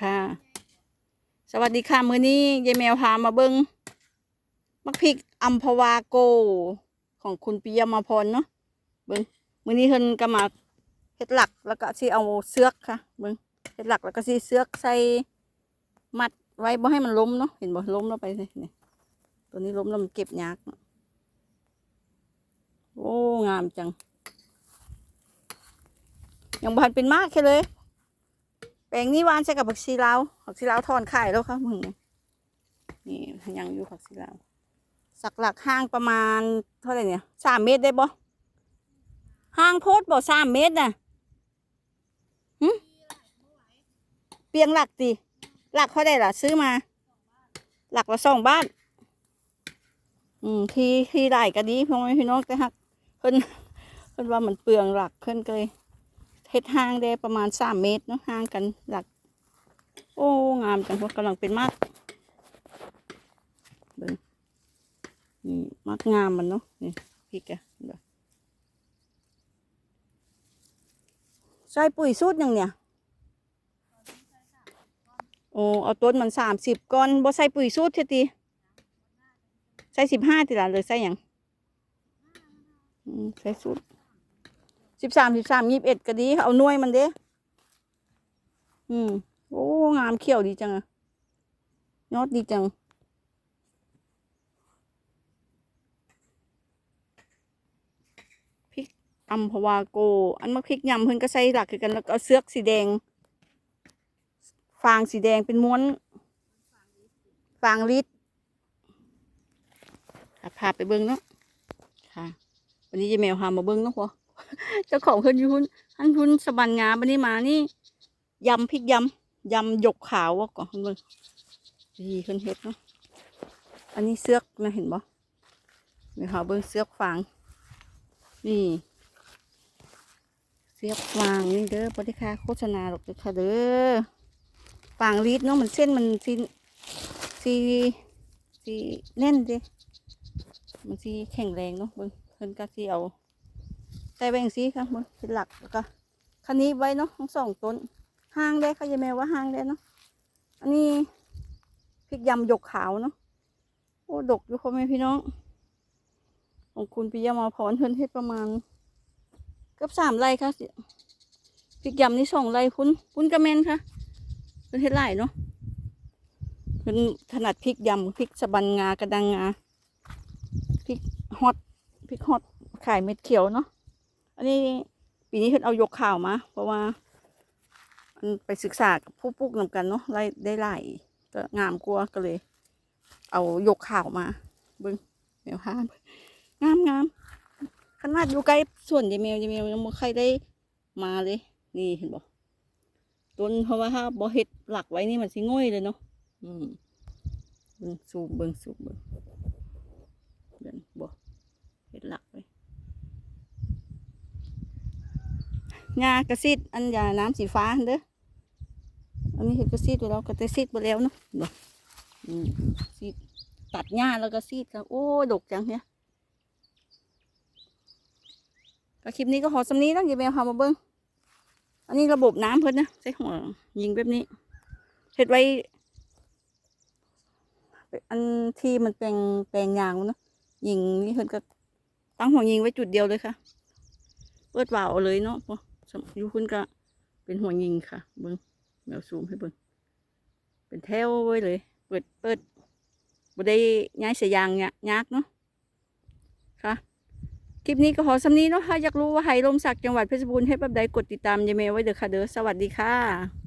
ค่ะ สวัสดีค่ะ มื้อนี้ยายแมวพามาเบิ้งมักพริกอัมพวาโก ของคุณปิยมาพรเนาะเบิ้งมื้อนี้เพิ่นก็มาเฮ็ดหลักแล้วก็สิเอาเสือกค่ะ เบิ้งเฮ็ดหลักแล้วก็สิเสือกใส่มัดไว้บ่ให้มันล้มเนาะเห็นบ่ล้มแล้วไปนี่นี่ตัวนี้ล้มแล้วมันเก็บยากเนาะโอ้งามจังยังบานเป็นมากแค่เลย แปลงนี้วานใส่กับผักชีลาวผักชีลาวทอนขายแล้วครับมึงนี่ยังอยู่ผักชีลาวสักหลักห้างประมาณเท่าไหร่เนี่ยสามเมตรได้บ่ห้างโพดบ่สามเมตรน่ะหึเปียงหลักตีหลักเท่าไหร่ล่ะ ซื้อมา หลักละสองบ้าน อืมที่ที่ได้ก็ดีพ่อแม่พี่น้องแต่ฮักเพิ่นเพิ่นว่ามันเปลืองหลักเพิ่นเลย เฮ็ดห่างได้ประมาณสามเมตรเนาะห่างกันหลัก โอ้งามจังพวกกำลังเป็นมากเบิ่งนี่มากงามมันเนาะนี่พริกอะเบิ่งใส่ปุ๋ยสูตรหยังเนี่ยโอ้เอาต้นมันสามสิบก้อนบ่ใส่ปุ๋ยสูตรเทยติใส่สิบห้าติละเลยใส่ยังใส่สูตร สิบสามสิบสามยี่สิบเอ็ดก็ดี เอาหน่วยมันเด้ อืม โอ้ งามเขียวดีจังอะยอดดีจัง พริกอัมพวาโก อันมะพริกยำเพิ่นก็ใส่หลักคือกันแล้วก็เอาเสือกสีแดง ฟางสีแดงเป็นม้วน ฟางลิดอะพาไปเบิ้งเนาะค่ะ วันนี้จะแมวพามาเบิ้งเนาะพ่อ เจ้าของเพิ่นยู่หุ้นอันหุ้นสบันงามวันนี้มานี่ยำพริกยำยำหยกขาวว่าก่อนเพิ่นดีเพิ่นเฮ็ดเนาะอันนี้เสือกนะเห็นบ่เดี๋ยวหาเบิ่งเสือกฟางนี่ เสือกฟางนี่เด้อบ่ได้ค่าโฆษณาหรอกเด้อค่ะเด้อฟางรีดเนาะมันเส้นมันสีสีสีแน่นด้มันสีแข็งแรงเนาะเบิ่งเพิ่นก็สิเอา ใส่แบงสีค่ะมันเป็นหลักแล้วก็คันนี้ไว้เนาะทั้งสองต้นห้างได้ค่ะยายแมวว่าห้างได้เนาะอันนี้พริกยำหยกขาวเนาะโอ้ดกอยู่พ่อแม่พี่น้องของคุณปิยมาพรเพิ่นเฮ็ดประมาณเกือบสามไร่ค่ะพริกยำนี่สองไร่คุณคุณกระเมนค่ะเพิ่นเฮ็ดไร่เนาะเพิ่นถนัดพริกยำพริกสะบันงากระดังงาพริกฮอตพริกฮอตขายเม็ดเขียวเนาะ นนี้ปีนี้เพิ่นเอายกข่าวมา เพราะว่าอันไปศึกษากับผู้ปลูกนำกันเนาะไล่ได้หลายก็งามกลัวก็เลย เอายกข่าวมาเบิ้งแมวพางามงามขนาดอยู่ใกล้ส่วนยายแมวยายแมวยังไม่ใครได้มาเลย นี่เห็นบ่ต้นเพราะว่าถ้าบ่เฮ็ดหลักไว้นี่มันสิง่อยเลยเนาะอืมเบิ้งสูบเบิ้งสูบเบิ้งเบิ้งบ่เฮ็ดหลักไว้ งากระซิดอันยาน้ำสีฟ้าเด้ออันนี้เห็นกระซิดไปแล้วก็จะซีดไปแล้วเนาะเนาะอืมซีดตัดหญ้าแล้วก็ซีดครับโอ้ดกจังเนี่ยก็คลิปนี้ก็ขอสำนี้แล้วอย่าไปเอามาเบิ้งอันนี้ระบบน้ำเพิ่นนะใช้หัวยิงแบบนี้เห็ดไว้ อันที่มันแปลงแปลงยางนเนาะยิงนี่เพิ่นก็ตั้งหัวยิงไว้จุดเดียวเลยค่ะเปิดวาล์วเอาเลยเนาะ อยู่คุณก็เป็นหัวยิงค่ะ เบิ้งแมวซูมให้เบิ้งเป็นแถวไว้เลย เปิดเปิดบ่ได้ย้ายเสียยางเนี่ยยากเนาะค่ะคลิปนี้ก็ขอสำนี้เนาะถ้าอยากรู้ว่าไฮลมศักดิ์จังหวัดเพชรบูรณ์ให้แบบใดกดติดตามยายเมย์ไว้เด้อค่ะเด้อสวัสดีค่ะ